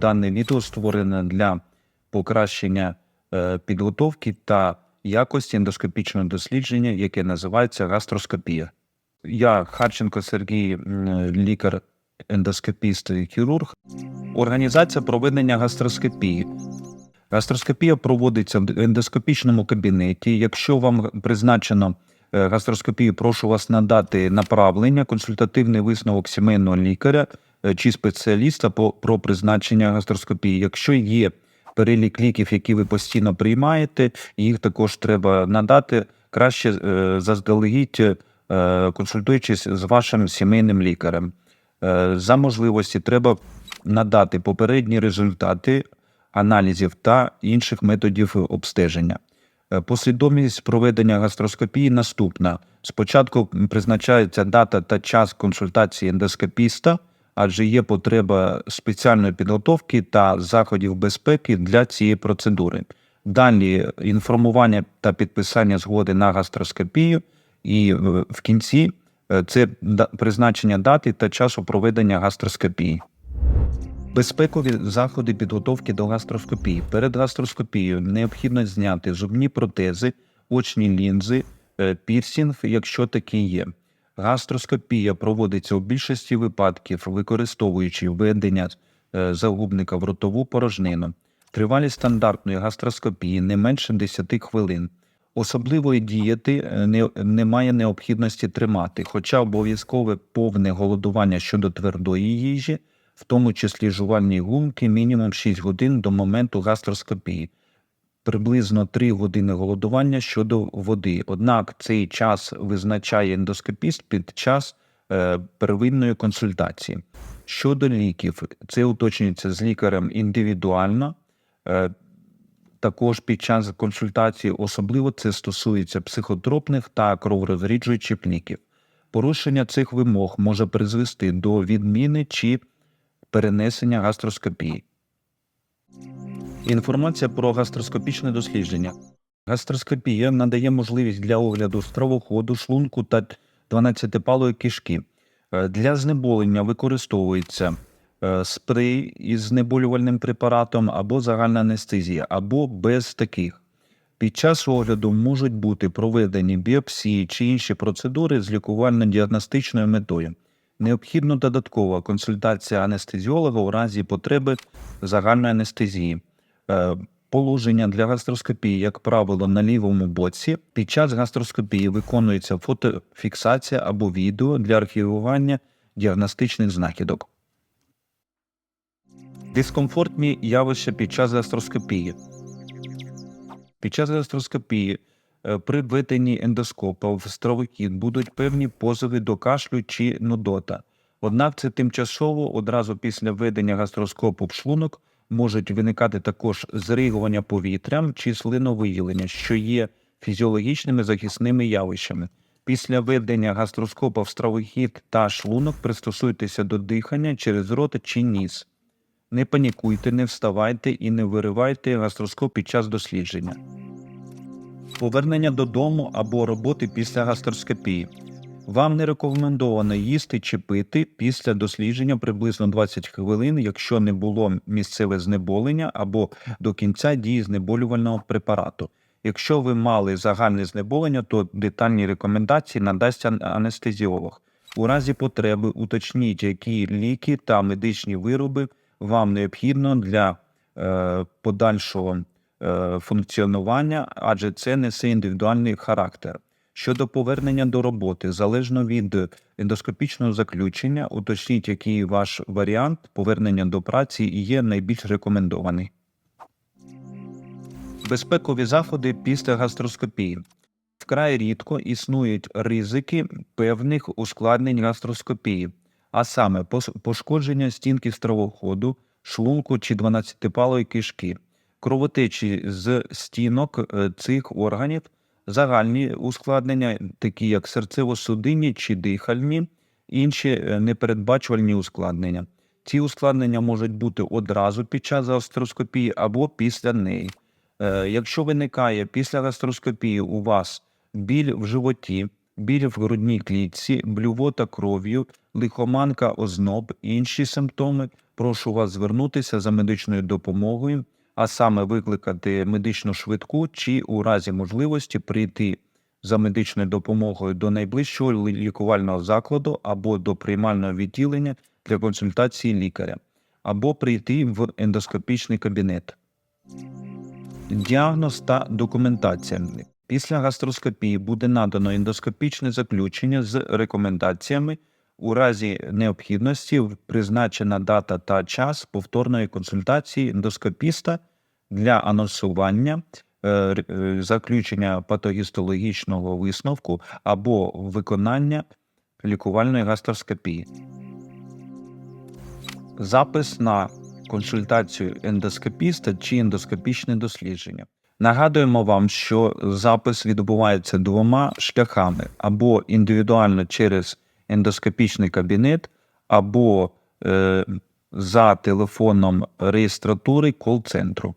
Дане відео створене для покращення е, підготовки та якості ендоскопічного дослідження, яке називається гастроскопія. Я Харченко Сергій, лікар, ендоскопіст і хірург. Організація проведення гастроскопії. Гастроскопія проводиться в ендоскопічному кабінеті. Якщо вам призначено е, гастроскопію, прошу вас надати направлення, консультативний висновок сімейного лікаря е, чи спеціаліста по, про призначення гастроскопії. Якщо є перелік ліків, які ви постійно приймаєте, їх також треба надати краще е, заздалегідь, консультуючись з вашим сімейним лікарем. За можливості треба надати попередні результати аналізів та інших методів обстеження. Е, Послідовність проведення гастроскопії наступна: спочатку призначається дата та час консультації ендоскопіста, адже є потреба спеціальної підготовки та заходів безпеки для цієї процедури. Далі інформування та підписання згоди на гастроскопію, і е, в кінці е, це призначення дати та часу проведення гастроскопії. Безпекові заходи підготовки до гастроскопії. Перед гастроскопією необхідно зняти зубні протези, очні лінзи, е, пірсінг, якщо такі є. Гастроскопія проводиться у більшості випадків, використовуючи введення е, загубника в ротову порожнину. Тривалість стандартної гастроскопії не менше 10 хвилин. Особливої дієти е, не, немає необхідності тримати, хоча обов'язкове повне голодування щодо твердої їжі, в тому числі жувальні гумки, мінімум 6 годин до моменту гастроскопії, приблизно 3 години голодування щодо води. Однак цей час визначає ендоскопіст під час е, первинної консультації. Щодо ліків, це уточнюється з лікарем індивідуально. Е, також під час консультації особливо це стосується психотропних та кроворозріджуючих ліків. Порушення цих вимог може призвести до відміни чи перенесення гастроскопії. Інформація про гастроскопічне дослідження. Гастроскопія надає можливість для огляду стравоходу, шлунку та 12-палої кишки. Е, Для знеболення використовується е, спрей із знеболювальним препаратом або загальна анестезія, або без таких. Під час огляду можуть бути проведені біопсії чи інші процедури з лікувально-діагностичною метою. Необхідна додаткова консультація анестезіолога у разі потреби загальної анестезії. Е, Положення для гастроскопії, як правило, на лівому боці. Під час гастроскопії виконується фотофіксація або відео для архівування діагностичних знахідок. Дискомфортні явища під час гастроскопії. Під час гастроскопії при введенні ендоскопа в стравохід будуть певні позови до кашлю чи нудота. Однак це тимчасово одразу після введення гастроскопу в шлунок можуть виникати також зригування повітрям чи слиновиїлення, що є фізіологічними захисними явищами. Після введення гастроскопа в стравохід та шлунок пристосуйтеся до дихання через рот чи ніс. Не панікуйте, не вставайте і не виривайте гастроскоп під час дослідження. Повернення додому або роботи після гастроскопії. Вам не рекомендовано їсти чи пити після дослідження приблизно 20 хвилин, якщо не було місцеве знеболення або до кінця дії знеболювального препарату. Якщо ви мали загальне знеболення, то детальні рекомендації надасть анестезіолог. У разі потреби уточніть, які ліки та медичні вироби вам необхідно для е, подальшого функціонування, адже це несе індивідуальний характер. Щодо повернення до роботи, залежно від ендоскопічного заключення, уточніть, який ваш варіант повернення до праці є найбільш рекомендований. Безпекові заходи після гастроскопії. Вкрай рідко існують ризики певних ускладнень гастроскопії, а саме пошкодження стінки стравоходу, шлунку чи 12-палої кишки, кровотечі з стінок е, цих органів, загальні ускладнення, такі як серцево-судинні чи дихальні, інші е, непередбачувальні ускладнення. Ці ускладнення можуть бути одразу під час гастроскопії або після неї. Е, Якщо виникає після гастроскопії у вас біль в животі, біль в грудній клітці, блювота кров'ю, лихоманка, озноб, інші симптоми, прошу вас звернутися за медичною допомогою, а саме викликати медичну швидку чи у разі можливості прийти за медичною допомогою до найближчого лікувального закладу або до приймального відділення для консультації лікаря, або прийти в ендоскопічний кабінет. Діагноз та документація. Після гастроскопії буде надано ендоскопічне заключення з рекомендаціями. У разі необхідності призначена дата та час повторної консультації ендоскопіста для анонсування, е, е, заключення патогістологічного висновку або виконання лікувальної гастроскопії. Запис на консультацію ендоскопіста чи ендоскопічне дослідження. Нагадуємо вам, що запис відбувається двома шляхами: або індивідуально через ендоскопічний кабінет, або е, за телефоном реєстратури кол-центру.